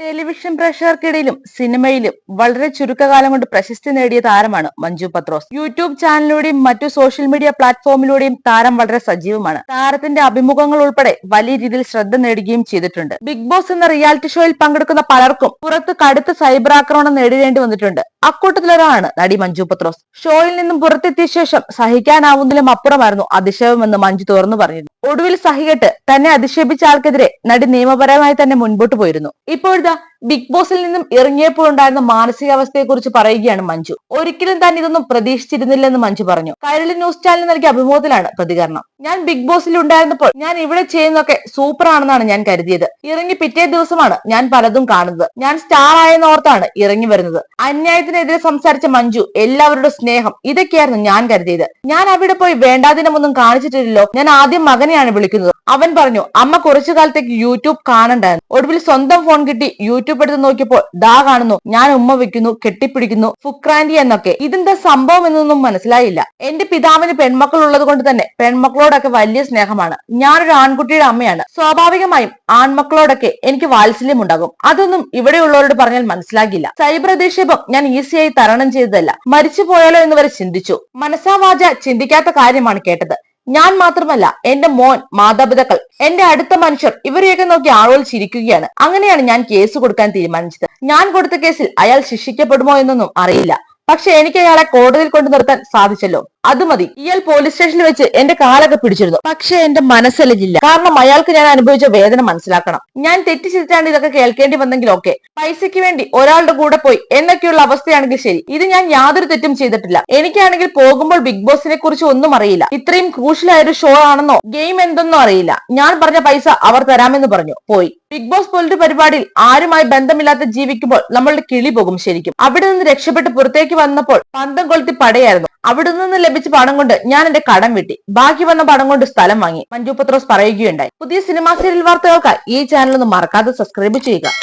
Television പ്രേക്ഷകർക്കിടയിലും സിനിമയിലും വളരെ ചുരുക്കകാലം കൊണ്ട് പ്രശസ്തി നേടിയ താരമാണ് മഞ്ജു പത്രോസ്. യൂട്യൂബ് ചാനലിലൂടെയും മറ്റു സോഷ്യൽ മീഡിയ പ്ലാറ്റ്ഫോമിലൂടെയും താരം വളരെ സജീവമാണ്. താരത്തിന്റെ അഭിമുഖങ്ങൾ ഉൾപ്പെടെ വലിയ രീതിയിൽ ശ്രദ്ധ നേടുകയും ചെയ്തിട്ടുണ്ട്. ബിഗ് ബോസ് എന്ന റിയാലിറ്റി ഷോയിൽ പങ്കെടുക്കുന്ന പലർക്കും പുറത്ത് കടുത്ത സൈബർ ആക്രമണം നേരിടേണ്ടി വന്നിട്ടുണ്ട്. അക്കൂട്ടത്തിലൊരാളാണ് നടി മഞ്ജു പത്രോസ്. ഷോയിൽ നിന്നും പുറത്തെത്തിയ ശേഷം സഹിക്കാനാവുന്നതിലും അപ്പുറമായിരുന്നു അതിശയമെന്ന് മഞ്ജു തുറന്നു പറഞ്ഞിരുന്നു. ഒടുവിൽ സഹികെട്ട് തന്നെ അധിക്ഷേപിച്ച ആൾക്കെതിരെ നടി നിയമപരമായി തന്നെ മുൻപോട്ട് പോയിരുന്നു. ഇപ്പോഴിതാ ബിഗ് ബോസിൽ നിന്നും ഇറങ്ങിയപ്പോൾ ഉണ്ടായിരുന്ന മാനസികാവസ്ഥയെക്കുറിച്ച് പറയുകയാണ് മഞ്ജു. ഒരിക്കലും താൻ ഇതൊന്നും പ്രതീക്ഷിച്ചിരുന്നില്ലെന്ന് മഞ്ജു പറഞ്ഞു. കൈരളി ന്യൂസ് ചാനൽ നൽകിയ അഭിമുഖത്തിലാണ് പ്രതികരണം. ഞാൻ ബിഗ് ബോസിൽ ഉണ്ടായിരുന്നപ്പോൾ ഞാൻ ഇവിടെ ചെയ്യുന്നതൊക്കെ സൂപ്പർ ആണെന്നാണ് ഞാൻ കരുതിയത്. ഇറങ്ങി പിറ്റേ ദിവസമാണ് ഞാൻ പലതും കാണുന്നത്. ഞാൻ സ്റ്റാർ ആയെന്ന് ഓർത്താണ് ഇറങ്ങി വരുന്നത്. അന്യായത്തിനെതിരെ സംസാരിച്ച മഞ്ജു എല്ലാവരുടെ സ്നേഹം ഇതൊക്കെയായിരുന്നു ഞാൻ കരുതിയത്. ഞാൻ അവിടെ പോയി വേണ്ടാതിനമൊന്നും കാണിച്ചിട്ടില്ലല്ലോ. ഞാൻ ആദ്യം മകനെയാണ് വിളിക്കുന്നത്. അവൻ പറഞ്ഞു അമ്മ കുറച്ചു കാലത്തേക്ക് യൂട്യൂബ് കാണണ്ടായിരുന്നു. ഒടുവിൽ സ്വന്തം ഫോൺ കിട്ടി യൂട്യൂബ് എടുത്ത് നോക്കിയപ്പോൾ ദാ കാണുന്നു ഞാൻ ഉമ്മ വെക്കുന്നു കെട്ടിപ്പിടിക്കുന്നു ഫുക്രാൻഡി എന്നൊക്കെ. ഇതിന്റെ സംഭവം എന്നൊന്നും മനസ്സിലായില്ല. എന്റെ പിതാവിന് പെൺമക്കൾ ഉള്ളത് കൊണ്ട് തന്നെ പെൺമക്കളോടൊക്കെ വലിയ സ്നേഹമാണ്. ഞാനൊരു ആൺകുട്ടിയുടെ അമ്മയാണ്. സ്വാഭാവികമായും ആൺമക്കളോടൊക്കെ എനിക്ക് വാത്സല്യം ഉണ്ടാകും അതൊന്നും ഇവിടെയുള്ളവരോട് പറഞ്ഞാൽ മനസ്സിലാകില്ല. സൈബർ അധിക്ഷേപം ഞാൻ ഈസിയായി തരണം ചെയ്തതല്ല. മരിച്ചു പോയാലോ എന്ന് വരെ ചിന്തിച്ചു. മനസ്സാവാച ചിന്തിക്കാത്ത കാര്യമാണ് കേട്ടത്. ഞാൻ മാത്രമല്ല എന്റെ മോൻ മാതാപിതാക്കൾ എന്റെ അടുത്ത മനുഷ്യർ ഇവരെയൊക്കെ നോക്കി ആളുകൾ ചിരിക്കുകയാണ്. അങ്ങനെയാണ് ഞാൻ കേസ് കൊടുക്കാൻ തീരുമാനിച്ചത്. ഞാൻ കൊടുത്ത കേസിൽ അയാൾ ശിക്ഷിക്കപ്പെടുമോ എന്നൊന്നും അറിയില്ല. പക്ഷെ എനിക്ക് അയാളെ കോടതിയിൽ കൊണ്ടു നിർത്താൻ സാധിച്ചല്ലോ. അത് മതി. ഇയാൾ പോലീസ് സ്റ്റേഷനിൽ വെച്ച് എന്റെ കാലൊക്കെ പിടിച്ചിരുന്നു. പക്ഷെ എന്റെ മനസ്സലിഞ്ഞില്ല. കാരണം അയാൾക്ക് ഞാൻ അനുഭവിച്ച വേദന മനസ്സിലാക്കണം. ഞാൻ തെറ്റ് ചെയ്തിട്ടാണ് ഇതൊക്കെ കേൾക്കേണ്ടി വന്നെങ്കിൽ ഓക്കെ പൈസയ്ക്ക് വേണ്ടി ഒരാളുടെ കൂടെ പോയി എന്നൊക്കെയുള്ള അവസ്ഥയാണെങ്കിൽ ശരി. ഇത് ഞാൻ യാതൊരു തെറ്റും ചെയ്തിട്ടില്ല. എനിക്കാണെങ്കിൽ പോകുമ്പോൾ ബിഗ് ബോസിനെ കുറിച്ച് ഒന്നും അറിയില്ല. ഇത്രയും ക്രൂഷ്യലായ ഒരു ഷോ ആണെന്നോ ഗെയിം എന്തെന്നോ അറിയില്ല. ഞാൻ പറഞ്ഞ പൈസ അവർ തരാമെന്ന് പറഞ്ഞു. പോയി. ബിഗ് ബോസ് പോലൊരു പരിപാടിയിൽ ആരുമായി ബന്ധമില്ലാത്ത ജീവിക്കുമ്പോൾ നമ്മളുടെ കിളി പോകും ശരിക്കും. അവിടെ നിന്ന് രക്ഷപ്പെട്ട് പുറത്തേക്ക് വന്നപ്പോൾ പന്തം കൊളുത്തി പടയായിരുന്നു. അവിടെ നിന്ന് ലഭിച്ച പണം കൊണ്ട് ഞാൻ എന്റെ കടം വെട്ടി. ബാക്കി വന്ന പണം കൊണ്ട് സ്ഥലം വാങ്ങി. മഞ്ജു പത്രോസ് പറയുകയുണ്ടായി. പുതിയ സിനിമാ സീരിയൽ വാർത്തകൾക്ക് ഈ ചാനൽ ഒന്ന് മറക്കാതെ സബ്സ്ക്രൈബ് ചെയ്യുക.